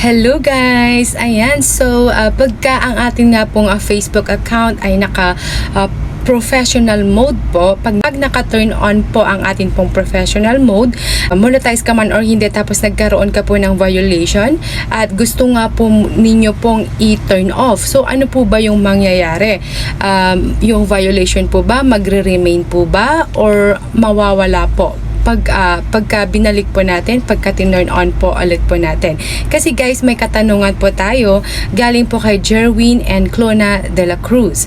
Hello guys! Ayan, so uh, pagka ang ating nga pong uh, Facebook account ay naka uh, professional mode po, pag pag naka-turn on po ang ating pong professional mode, uh, monetize ka man or hindi tapos nagkaroon ka po ng violation at gusto nga po ninyo pong i-turn off. So ano po ba yung mangyayari? Um, yung violation po ba magre-remain po ba or mawawala po? Pag ah, pagka binalik po natin, pagka tinurn on po ulit po natin. Kasi guys, may katanungan po tayo galing po kay Jerwin and Clona de la Cruz.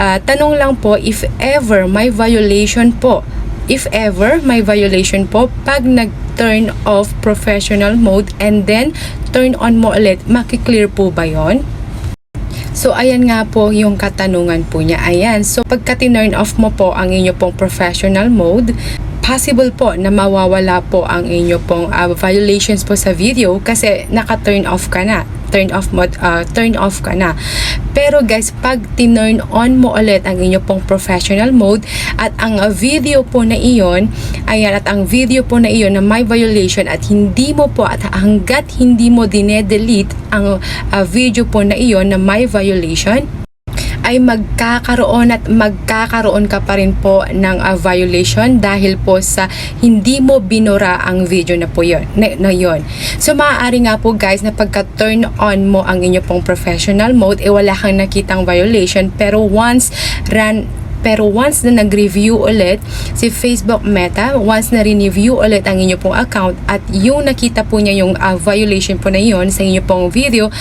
Ah, tanong lang po if ever may violation po if ever may violation po pag nag-turn off professional mode and then turn on mo ulit, makiklear po ba yon? So, ayan nga po yung katanungan po niya. Ayan. So, pagka tinurn off mo po ang inyo pong professional mode, possible po na mawawala po ang inyo pong uh, violations po sa video kasi naka-turn off ka na. Turn off mo uh, turn off ka na. Pero guys pag tinurn on mo ulit ang inyo pong professional mode at ang video po na iyon ayan at ang video po na iyon na may violation at hindi mo po at hanggat hindi mo dine-delete ang uh, video po na iyon na may violation ay magkakaroon at magkakaroon ka pa rin po ng uh, violation dahil po sa hindi mo binura ang video na po yun, na, na yun. So maaari nga po guys na pagka turn on mo ang inyo pong professional mode, eh wala kang nakitang violation pero once run pero once na nag-review ulit si Facebook Meta, once na re-review ulit ang inyo pong account at yung nakita po niya yung uh, violation po na yon sa inyo pong video,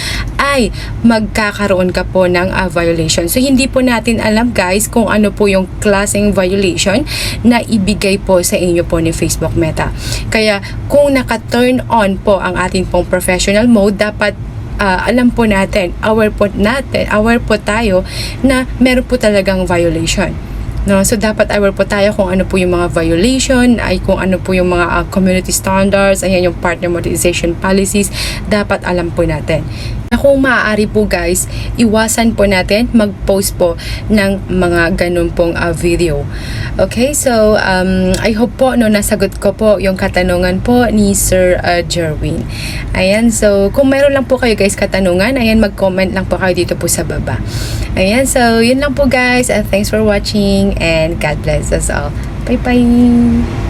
ay magkakaroon ka po ng uh, violation. So, hindi po natin alam guys kung ano po yung klaseng violation na ibigay po sa inyo po ni Facebook Meta. Kaya, kung naka-turn on po ang ating pong professional mode, dapat uh, alam po natin, aware po natin, aware po tayo na meron po talagang violation. No, so dapat aware po tayo kung ano po yung mga violation, ay kung ano po yung mga uh, community standards, ayan yung partner monetization policies, dapat alam po natin. Kung maaari po guys, iwasan po natin mag-post po ng mga ganun pong uh, video. Okay, so um, I hope po no nasagot ko po yung katanungan po ni Sir uh, Jerwin. Ayan, so kung meron lang po kayo guys katanungan, ayan mag-comment lang po kayo dito po sa baba. Ayan, so yun lang po guys. Uh, thanks for watching and God bless us all. Bye-bye!